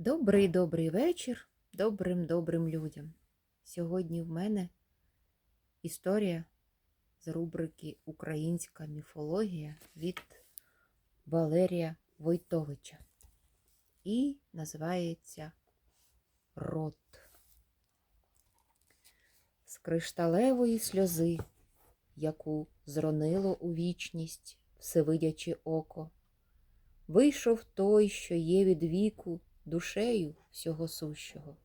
Добрий добрий вечір добрим добрим людям. Сьогодні в мене історія з рубрики Українська міфологія від Валерія Войтовича. І називається Рот. З кришталевої сльози, яку зронило у вічність всевидяче око, вийшов той, що є від віку душею всього сущого.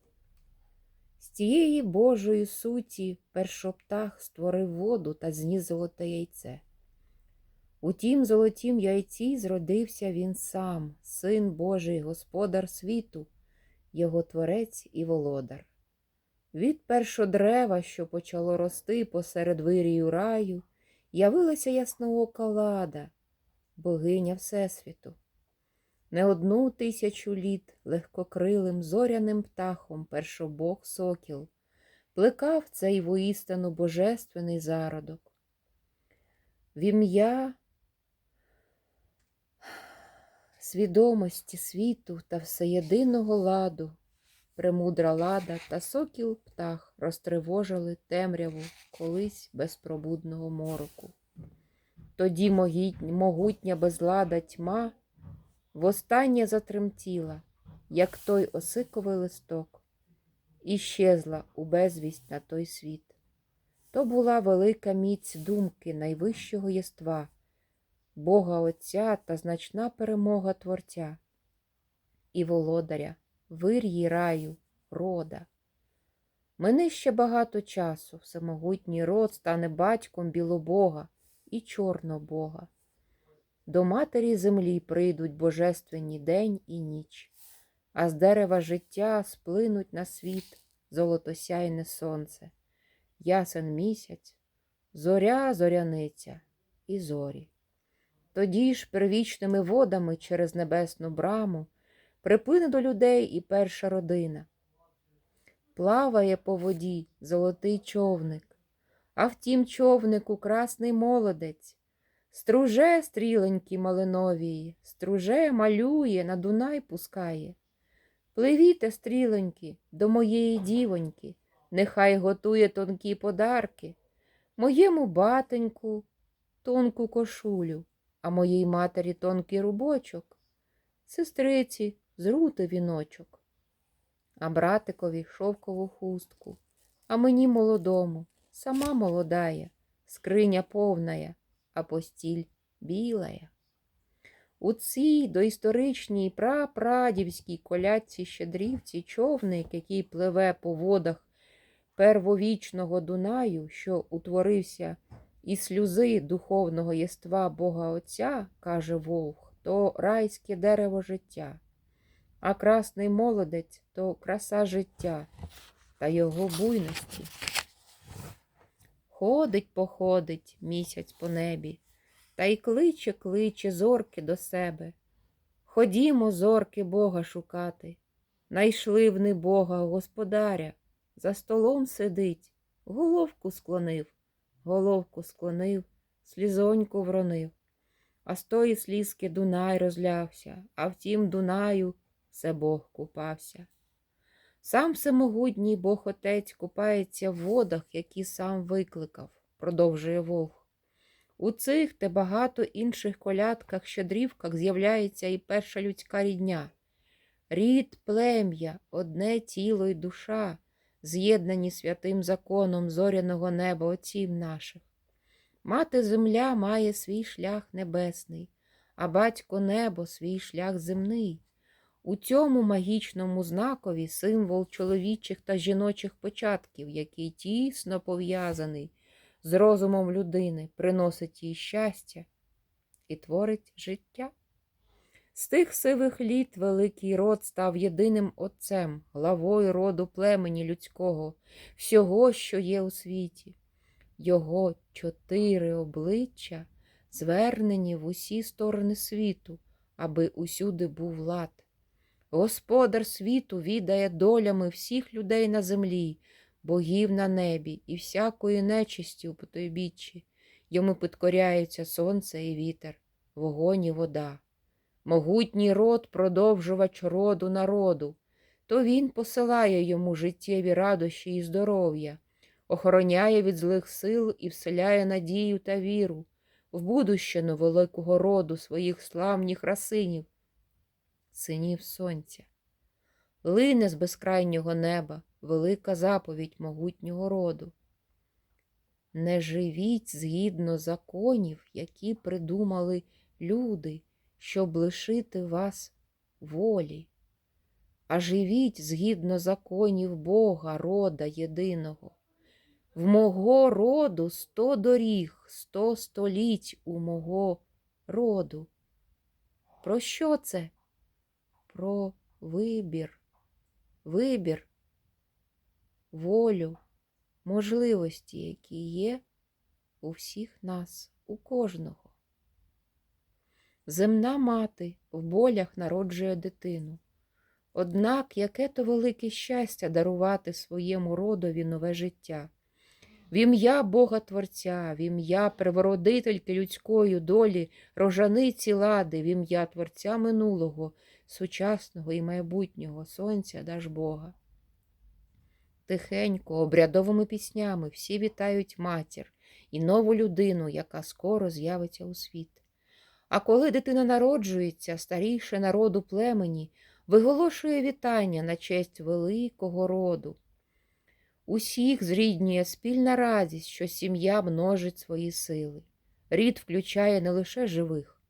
З тієї Божої суті першоптах створив воду та зніс золоте яйце. У тім золотім яйці зродився він сам, син Божий, господар світу, його творець і володар. Від першодрева, що почало рости посеред вирію раю, явилася ясноока лада, богиня Всесвіту. Не одну тисячу літ легкокрилим зоряним птахом першобог сокіл плекав цей воістину божественний зародок. В ім'я свідомості світу та всеєдиного ладу премудра лада та сокіл птах розтривожили темряву колись безпробудного мороку. Тоді могутня безлада тьма востаннє затремтіла, як той осиковий листок, і щезла у безвість на той світ. То була велика міць думки найвищого єства, Бога Отця та значна перемога Творця і володаря, вир'ї раю, рода. Мине ще багато часу, всемогутній род стане батьком білобога і чорнобога. До матері землі прийдуть божественні день і ніч, а з дерева життя сплинуть на світ золотосяйне сонце, ясен місяць, зоря зоряниця і зорі. Тоді ж первічними водами через небесну браму припине до людей і перша родина. Плаває по воді золотий човник, а в тім човнику красний молодець. Струже стріленькі малиновії, струже малює, на Дунай пускає. Пливіте, стріленькі, до моєї дівоньки, нехай готує тонкі подарки, моєму батеньку тонку кошулю, а моїй матері тонкий рубочок, сестриці зрути віночок, а братикові шовкову хустку, а мені молодому, сама молодая, скриня повная а постіль білая. У цій доісторичній прапрадівській колядці щедрівці човник, який пливе по водах первовічного Дунаю, що утворився із сльози духовного єства Бога Отця, каже Волх, то райське дерево життя, а красний молодець то краса життя та його буйності. Ходить, походить місяць по небі, та й кличе, кличе зорки до себе. Ходімо, зорки Бога шукати. Найшли вни Бога господаря, за столом сидить, головку склонив, головку склонив, слізоньку вронив. А з тої слізки Дунай розлявся, а в тім Дунаю все Бог купався. Сам всемогутній Бог Отець купається в водах, які сам викликав, продовжує Волх. У цих та багато інших колядках, щедрівках з'являється і перша людська рідня. Рід, плем'я, одне тіло й душа, з'єднані святим законом зоряного неба отців наших. Мати земля має свій шлях небесний, а батько небо свій шлях земний. У цьому магічному знакові символ чоловічих та жіночих початків, який тісно пов'язаний з розумом людини, приносить їй щастя і творить життя. З тих сивих літ великий род став єдиним отцем, главою роду племені людського, всього, що є у світі. Його чотири обличчя звернені в усі сторони світу, аби усюди був лад. Господар світу відає долями всіх людей на землі, богів на небі і всякої нечисті у потойбіччі. Йому підкоряються сонце і вітер, вогонь і вода. Могутній род продовжувач роду народу, то він посилає йому життєві радощі і здоров'я, охороняє від злих сил і вселяє надію та віру в будущину великого роду своїх славніх расинів, синів сонця. Лине з безкрайнього неба велика заповідь могутнього роду. Не живіть згідно законів, які придумали люди, щоб лишити вас волі, а живіть згідно законів Бога, рода єдиного. В мого роду сто доріг, сто століть у мого роду. Про що це? Про вибір, вибір, волю, можливості, які є у всіх нас, у кожного. Земна мати в болях народжує дитину. Однак яке то велике щастя дарувати своєму родові нове життя. В ім'я Бога Творця, в ім'я привородительки людської долі, рожаниці лади, в ім'я Творця минулого, сучасного і майбутнього сонця даж Бога. Тихенько, обрядовими піснями всі вітають матір і нову людину, яка скоро з'явиться у світ. А коли дитина народжується, старіше народу племені, виголошує вітання на честь великого роду. Усіх зріднює спільна радість, що сім'я множить свої сили. Рід включає не лише живих,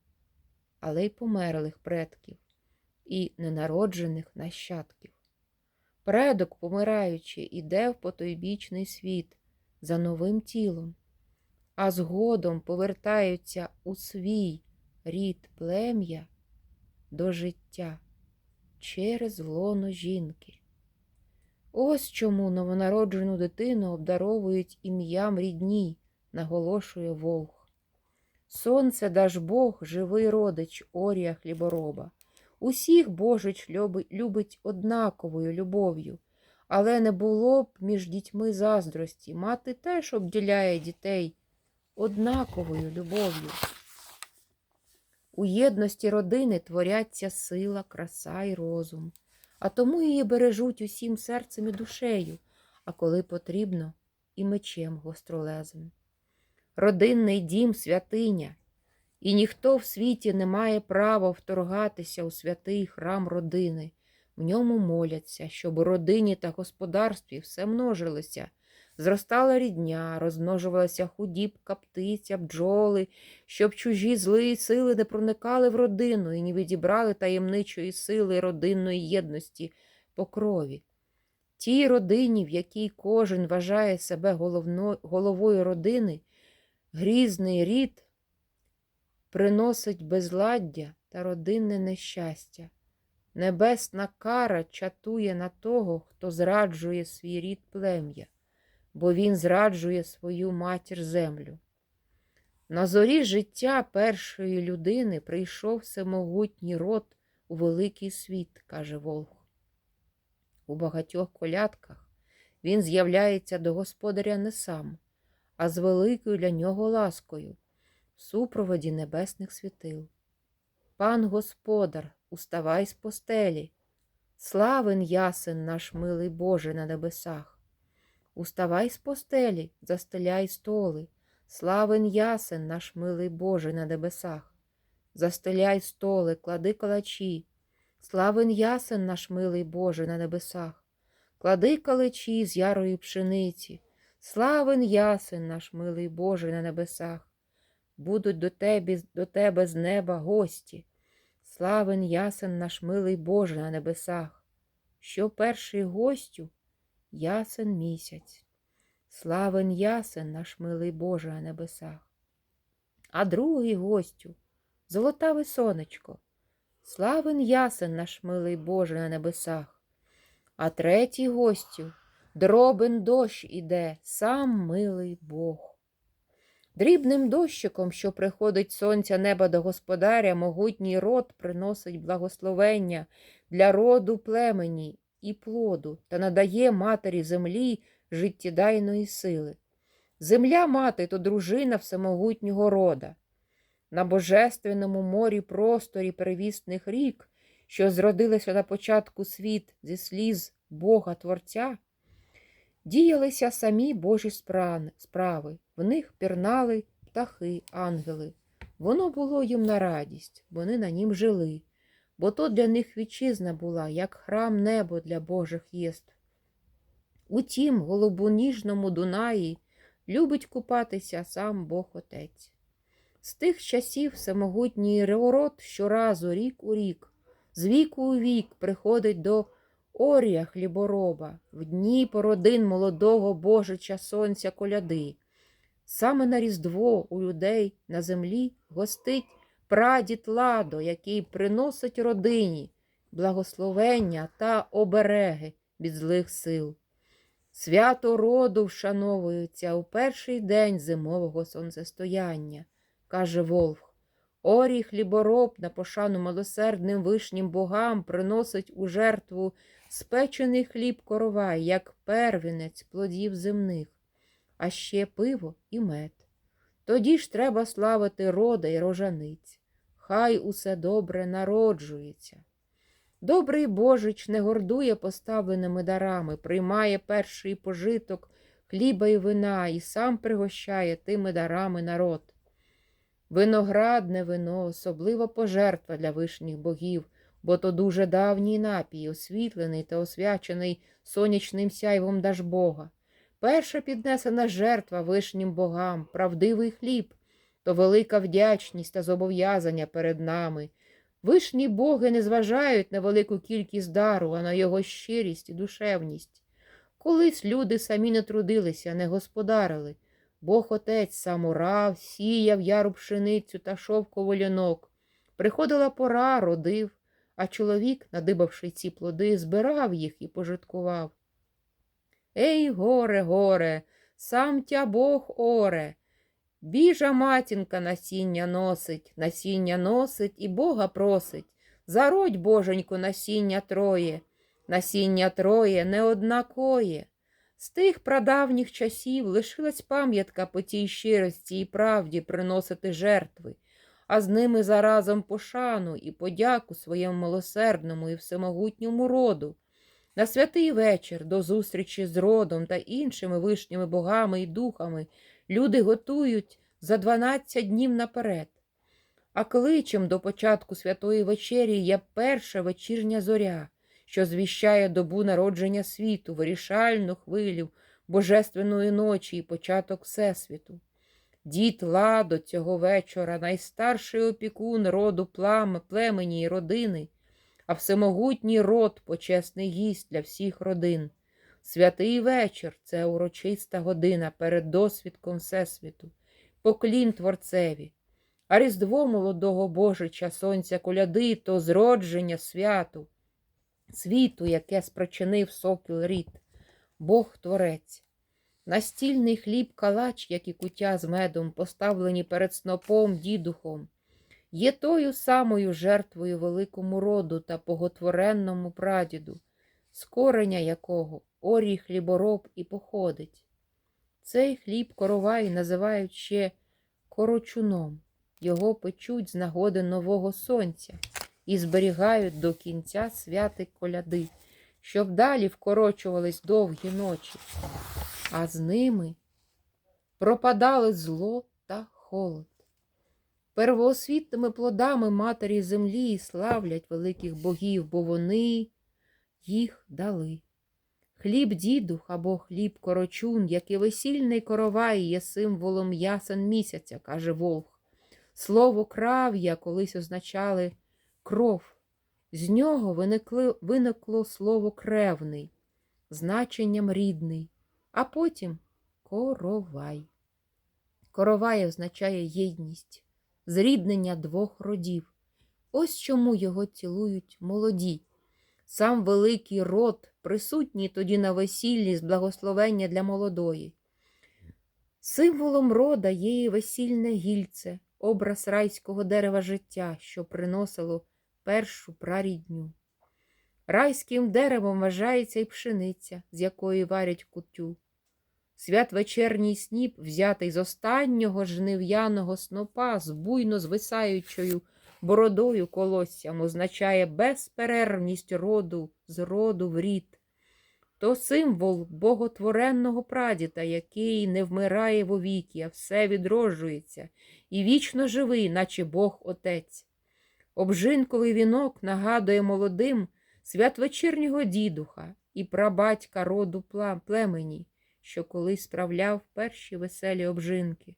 але й померлих предків і ненароджених нащадків. Предок, помираючи, іде в потойбічний світ за новим тілом, а згодом повертаються у свій рід плем'я до життя через лоно жінки. Ось чому новонароджену дитину обдаровують ім'ям рідні, наголошує Волх. Сонце даж Бог, живий родич Орія хлібороба. Усіх Божич любить однаковою любов'ю, але не було б між дітьми заздрості. Мати теж обділяє дітей однаковою любов'ю. У єдності родини творяться сила, краса і розум, а тому її бережуть усім серцем і душею, а коли потрібно, і мечем гостролезим. Родинний дім святиня, і ніхто в світі не має права вторгатися у святий храм родини. В ньому моляться, щоб у родині та господарстві все множилося. Зростала рідня, розмножувалася худібка, птиця, бджоли, щоб чужі злі сили не проникали в родину і не відібрали таємничої сили родинної єдності по крові. Тій родині, в якій кожен вважає себе головно, головою родини, грізний рід приносить безладдя та родинне нещастя. Небесна кара чатує на того, хто зраджує свій рід плем'я бо він зраджує свою матір землю. На зорі життя першої людини прийшов всемогутній род у великий світ, каже Волх. У багатьох колядках він з'являється до господаря не сам, а з великою для нього ласкою, в супроводі небесних світил. Пан Господар, уставай з постелі, славен ясен наш милий Боже на небесах. Уставай з постелі, застеляй столи, славен ясен наш милий Боже на небесах. Застеляй столи, клади калачі, славен ясен наш милий Боже на небесах, клади калачі з ярої пшениці, славен ясен наш милий Боже на небесах. Будуть до тебе, до тебе з неба гості, славен ясен наш милий Боже на небесах. Що перший гостю? Ясен місяць. Славен ясен наш милий Боже на небесах. А другий гостю золотаве сонечко, славен ясен наш милий Боже на небесах. А третій гостю дробен дощ іде, сам милий Бог. Дрібним дощиком, що приходить сонця неба до господаря, могутній род приносить благословення для роду племені і плоду та надає матері землі життєдайної сили. Земля мати то дружина всемогутнього рода. На божественному морі просторі перевісних рік, що зродилися на початку світ зі сліз Бога Творця, діялися самі Божі справи, в них пірнали птахи, ангели. Воно було їм на радість, вони на нім жили, бо то для них вітчизна була, як храм небо для Божих єств. У тім голубоніжному Дунаї любить купатися сам Бог Отець. З тих часів всемогутній род щоразу рік у рік, з віку у вік приходить до Орія хлібороба, в дні породин молодого Божича сонця коляди. Саме на Різдво у людей на землі гостить прадід Ладо, який приносить родині благословення та обереги від злих сил. Свято роду вшановується у перший день зимового сонцестояння, каже Волх. Орій хлібороб на пошану милосердним вишнім богам приносить у жертву спечений хліб коровай, як первінець плодів земних, а ще пиво і мед. Тоді ж треба славити рода й рожаниць. Хай усе добре народжується. Добрий Божич не гордує поставленими дарами, приймає перший пожиток хліба і вина і сам пригощає тими дарами народ. Виноградне вино особлива пожертва для вишніх богів, бо то дуже давній напій, освітлений та освячений сонячним сяйвом Дажбога. Перша піднесена жертва вишнім богам, правдивий хліб, то велика вдячність та зобов'язання перед нами. Вишні боги не зважають на велику кількість дару, а на його щирість і душевність. Колись люди самі не трудилися, не господарили. Бог отець сам урав, сіяв яру пшеницю та шовково лянок. Приходила пора, родив, а чоловік, надибавши ці плоди, збирав їх і пожиткував. Ей, горе, горе, сам тя Бог оре. Біжа матінка насіння носить, насіння носить і Бога просить. Зародь, боженьку, насіння троє, насіння троє не однакоє. З тих прадавніх часів лишилась пам'ятка по тій щирості і правді приносити жертви, а з ними заразом пошану і подяку своєму милосердному і всемогутньому роду. На святий вечір до зустрічі з родом та іншими вишніми богами і духами люди готують за 12 днів наперед. А кличем до початку святої вечері є перша вечірня зоря, що звіщає добу народження світу, вирішальну хвилю божественної ночі і початок Всесвіту. Дід Ладо цього вечора, найстарший опікун роду плами, племені й родини, а всемогутній род почесний гість для всіх родин. Святий вечір це урочиста година перед досвідком Всесвіту, поклін Творцеві. А різдво молодого Божича сонця коляди то зродження святу, світу, яке спричинив сокіл рід, Бог Творець. Настільний хліб калач, як і куття з медом, поставлені перед снопом дідухом, є тою самою жертвою великому роду та боготворенному прадіду, з кореня якого орій хлібороб і походить. Цей хліб коровай називають ще корочуном. Його печуть з нагоди нового сонця і зберігають до кінця святи коляди, щоб далі вкорочувались довгі ночі, а з ними пропадали зло та холод. Первоосвітними плодами матері землі славлять великих богів, бо вони їх дали. Хліб дідух або хліб корочун, як і весільний коровай, є символом ясен місяця, каже Волх. Слово крав'я колись означали кров. З нього виникли, виникло слово кревний, значенням рідний, а потім коровай. Коровай означає єдність, зріднення двох родів. Ось чому його цілують молоді. Сам великий род, присутній тоді на весіллі з благословення для молодої. Символом рода є і весільне гільце, образ райського дерева життя, що приносило першу прарідню. Райським деревом вважається й пшениця, з якої варять кутю. Святвечерній сніп, взятий з останнього жнив'яного снопа з буйно звисаючою бородою колоссям означає безперервність роду з роду в рід. То символ боготворенного прадіда, який не вмирає вовіки, а все відроджується, і вічно живий, наче Бог Отець. Обжинковий вінок нагадує молодим святвечірнього дідуха і прабатька роду племені, що колись справляв перші веселі обжинки.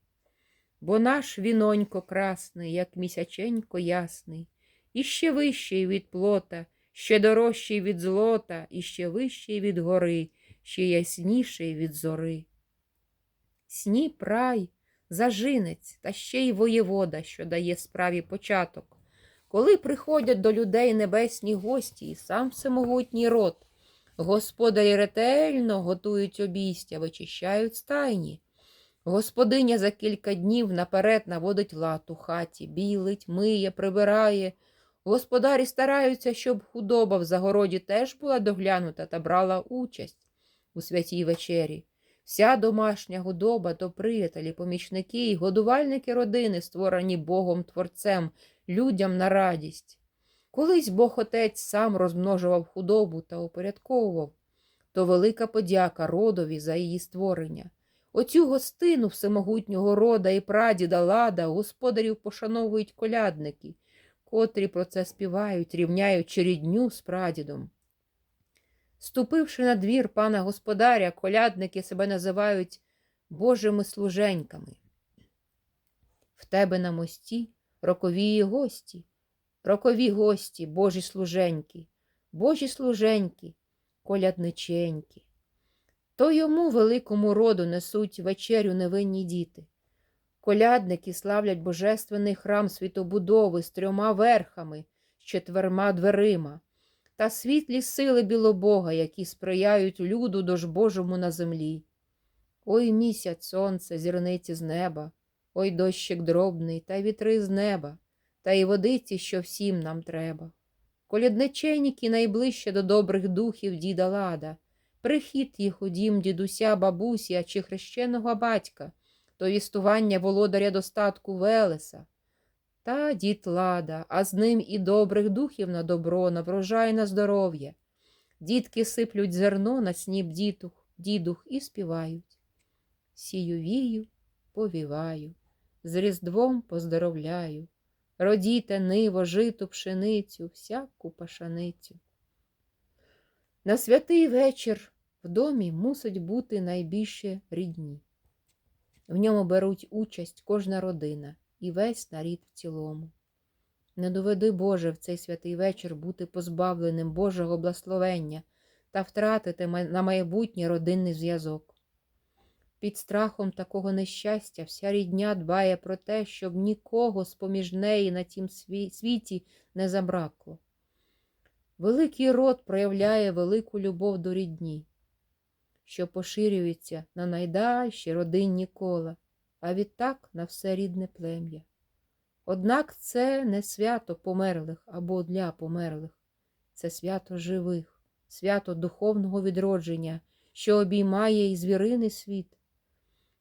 Бо наш вінонько красний, як місяченько ясний, і ще вищий від плота, ще дорожчий від злота, ще вищий від гори, ще ясніший від зори. Сніп рай, зажинець та ще й воєвода, що дає справі початок. Коли приходять до людей небесні гості, і сам всемогутній род, господарі ретельно готують обійстя, вичищають стайні. Господиня за кілька днів наперед наводить лад у хаті, білить, миє, прибирає. Господарі стараються, щоб худоба в загороді теж була доглянута та брала участь у святій вечері. Вся домашня худоба то приятелі, помічники й годувальники родини, створені Богом Творцем, людям на радість. Колись Бог Отець сам розмножував худобу та упорядковував, то велика подяка родові за її створення. Оцю гостину всемогутнього рода і прадіда лада господарів пошановують колядники, котрі про це співають, рівняючи рідню з прадідом. Ступивши на двір пана господаря, колядники себе називають Божими служеньками. В тебе на мості рокові гості, рокові гості, Божі служеньки, Божі служеньки, колядниченьки. То йому великому роду несуть вечерю невинні діти. Колядники славлять божественний храм світобудови з трьома верхами, з четверма дверима, та світлі сили білобога, які сприяють люду дож Божому на землі. Ой місяць, сонце, зірниці з неба, ой дощик дробний, та вітри з неба, та й водиці, що всім нам треба. Колядниченьки найближче до добрих духів діда лада, прихід їх у дім дідуся, бабусі, чи хрещеного батька, то вістування володаря достатку Велеса. Та дід лада, а з ним і добрих духів на добро, на врожай, на здоров'я. Дітки сиплють зерно на сніп дітух, дідух і співають. Сію вію, повіваю, з різдвом поздоровляю. Родіте ниво, житу, пшеницю, всяку пашаницю. На святий вечір в домі мусить бути найбільше рідні. В ньому беруть участь кожна родина і весь нарід в цілому. Не доведи Боже в цей святий вечір бути позбавленим Божого благословення та втратити на майбутнє родинний зв'язок. Під страхом такого нещастя вся рідня дбає про те, щоб нікого з поміж неї на тім світі не забракло. Великий род проявляє велику любов до рідні, що поширюється на найдальші родинні кола, а відтак на все рідне плем'я. Однак це не свято померлих або для померлих, це свято живих, свято духовного відродження, що обіймає і звіриний світ.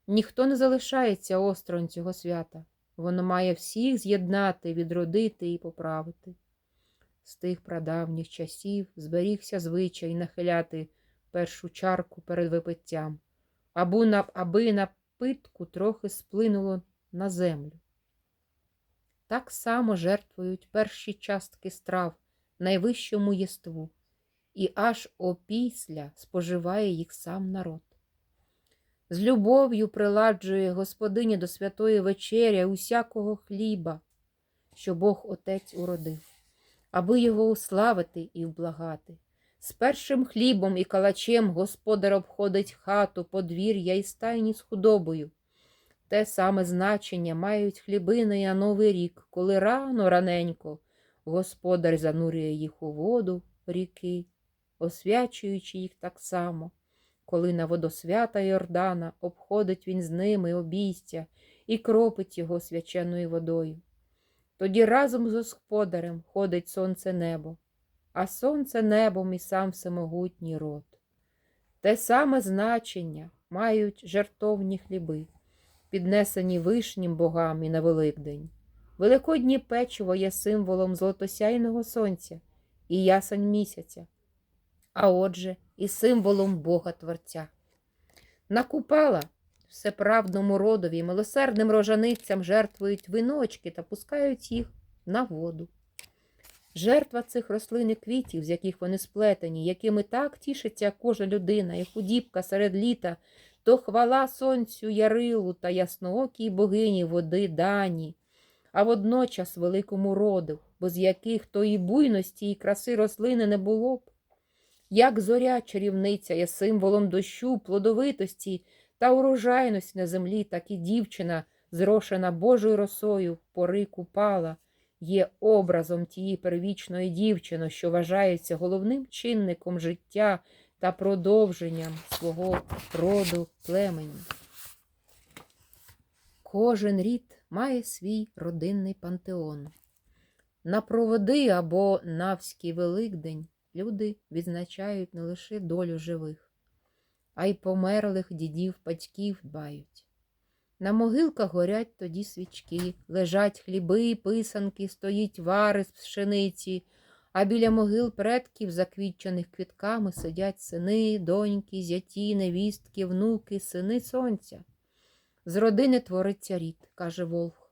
Ніхто не залишається осторонь цього свята, воно має всіх з'єднати, відродити і поправити. З тих прадавніх часів зберігся звичай нахиляти першу чарку перед випиттям, або на, аби напитку трохи сплинуло на землю. Так само жертвують перші частки страв найвищому єству, і аж опісля споживає їх сам народ. З любов'ю приладжує господиня до святої вечері усякого хліба, що Бог Отець уродив, аби його уславити і вблагати. З першим хлібом і калачем господар обходить хату, подвір'я і стайні з худобою. Те саме значення мають хлібини на Новий рік, коли рано раненько господар занурює їх у воду ріки, освячуючи їх так само, коли на водосвята Йордана обходить він з ними обійстя і кропить його свяченою водою. Тоді разом з господарем ходить сонце небо, а сонце небом і сам всемогутній род. Те саме значення мають жертовні хліби, піднесені вишнім богам і на Великдень. Великоднє печиво є символом золотосяйного сонця і ясень місяця, а отже, і символом Бога Творця. Накупала всеправдному родові, милосердним рожаницям жертвують виночки та пускають їх на воду. Жертва цих рослин і квітів, з яких вони сплетені, якими так тішиться кожна людина, як худібка серед літа, то хвала сонцю Ярилу та ясноокій богині води дані, а водночас великому роду, без яких тої буйності і краси рослини не було б. Як зоря чарівниця є символом дощу, плодовитості та урожайності на землі, так і дівчина, зрошена Божою росою, пори купала, є образом тієї первічної дівчини, що вважається головним чинником життя та продовженням свого роду племені. Кожен рід має свій родинний пантеон. На проводи або Навський Великдень люди відзначають не лише долю живих, а й померлих дідів, батьків дбають. На могилках горять тоді свічки, лежать хліби писанки, стоїть вари з пшениці, а біля могил предків, заквітчених квітками, сидять сини, доньки, зяті, невістки, внуки, сини сонця. З родини твориться рід, каже Волх.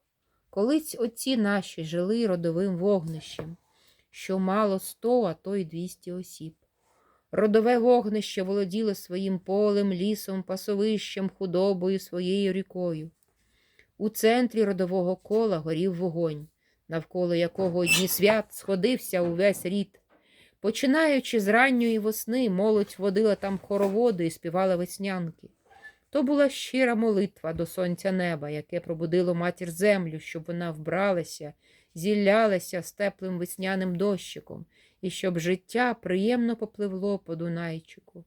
Колись отці наші жили родовим вогнищем, що мало сто, а то й двісті осіб. Родове вогнище володіло своїм полем, лісом, пасовищем, худобою, своєю рікою. У центрі родового кола горів вогонь, навколо якого дні свят сходився увесь рід. Починаючи з ранньої весни, молодь водила там хороводи і співала веснянки. То була щира молитва до сонця неба, яке пробудило матір землю, щоб вона вбралася, зіллялася з теплим весняним дощиком, і щоб життя приємно попливло по Дунайчику.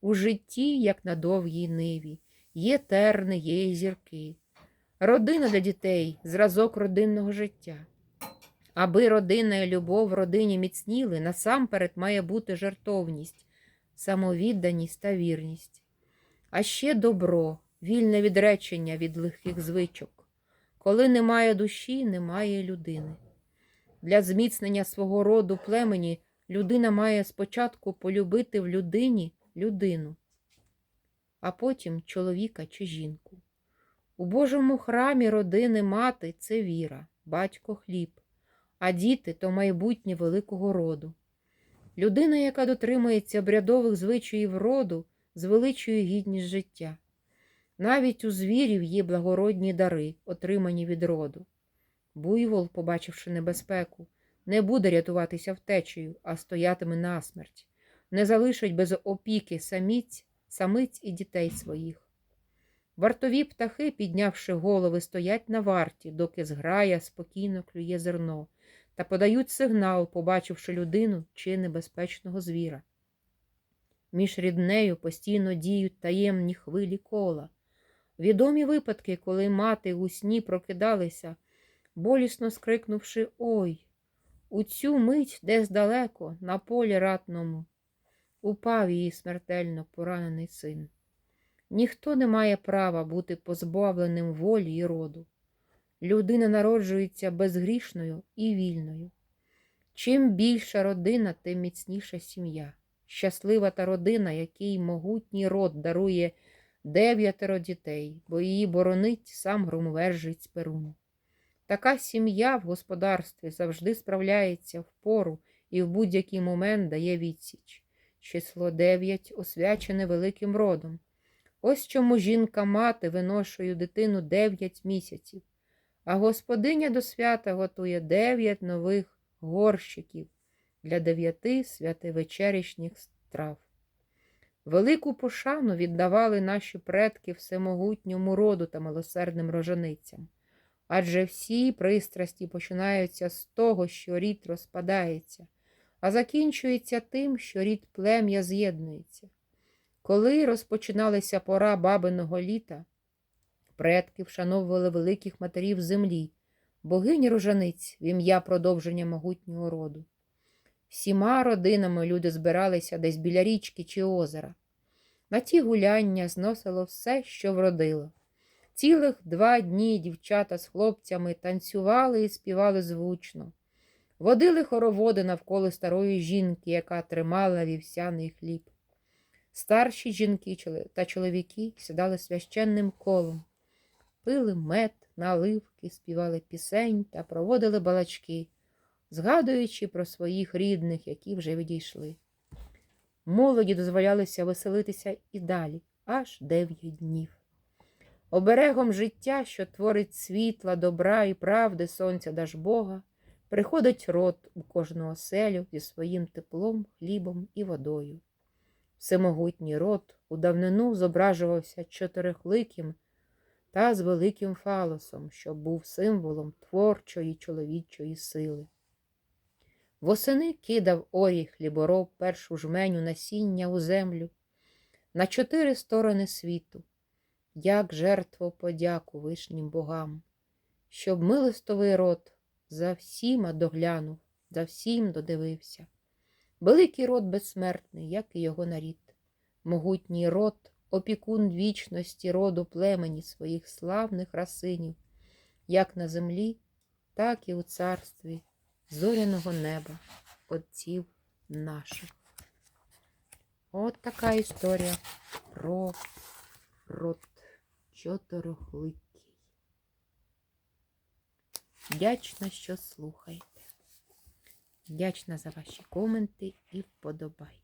У житті, як на довгій ниві, є терни, є і зірки. Родина для дітей зразок родинного життя. Аби родина і любов в родині міцніли, насамперед має бути жертовність, самовідданість та вірність. А ще добро, вільне відречення від лихих звичок. Коли немає душі, немає людини. Для зміцнення свого роду племені людина має спочатку полюбити в людині людину, а потім чоловіка чи жінку. У Божому храмі родини мати це віра, батько хліб, а діти то майбутнє великого роду. Людина, яка дотримується обрядових звичаїв роду, звеличує гідність життя. Навіть у звірів є благородні дари, отримані від роду. Буйвол, побачивши небезпеку, не буде рятуватися втечею, а стоятиме насмерть, не залишить без опіки саміць, самиць і дітей своїх. Вартові птахи, піднявши голови, стоять на варті, доки зграя спокійно клює зерно, та подають сигнал, побачивши людину чи небезпечного звіра. Між ріднею постійно діють таємні хвилі кола. Відомі випадки, коли мати у сні прокидалися, болісно скрикнувши Ой, у цю мить десь далеко, на полі ратному, упав її смертельно поранений син. Ніхто не має права бути позбавленим волі і роду. Людина народжується безгрішною і вільною. Чим більша родина, тим міцніша сім'я. Щаслива та родина, який могутній род дарує дев'ятеро дітей, бо її боронить сам громовержець Перун. Така сім'я в господарстві завжди справляється в пору і в будь-який момент дає відсіч. Число дев'ять освячене великим родом. Ось чому жінка-мати виношує дитину дев'ять місяців, а господиня до свята готує дев'ять нових горщиків для дев'яти святивечерішніх страв. Велику пошану віддавали наші предки всемогутньому роду та милосердним рожаницям. Адже всі пристрасті починаються з того, що рід розпадається, а закінчується тим, що рід плем'я з'єднується. Коли розпочиналася пора бабиного літа, предки вшановували великих матерів землі, богині рожаниць в ім'я продовження могутнього роду. Всіма родинами люди збиралися десь біля річки чи озера. На ті гуляння зносило все, що вродило. Цілих два дні дівчата з хлопцями танцювали і співали звучно. Водили хороводи навколо старої жінки, яка тримала вівсяний хліб. Старші жінки та чоловіки сідали священним колом, пили мед, наливки, співали пісень та проводили балачки, згадуючи про своїх рідних, які вже відійшли. Молоді дозволялося веселитися і далі, аж дев'ять днів. Оберегом життя, що творить світла, добра і правди сонця Дажбога, приходить род у кожну оселю зі своїм теплом, хлібом і водою. Всемогутній род у давнину зображувався чотирихликим та з великим фалосом, що був символом творчої чоловічої сили. Восени кидав орій хлібороб першу жменю насіння у землю на чотири сторони світу, як жертву подяку вишнім богам, щоб милостовий род за всіма доглянув, за всім додивився. Великий род безсмертний, як і його нарід, могутній род, опікун вічності роду племені своїх славних расинів, як на землі, так і у царстві зоряного неба, отців наших. От така історія про род чотирьохликий. Вдячна, що слухаєте. Вдячна за ваші коменти і вподобайки.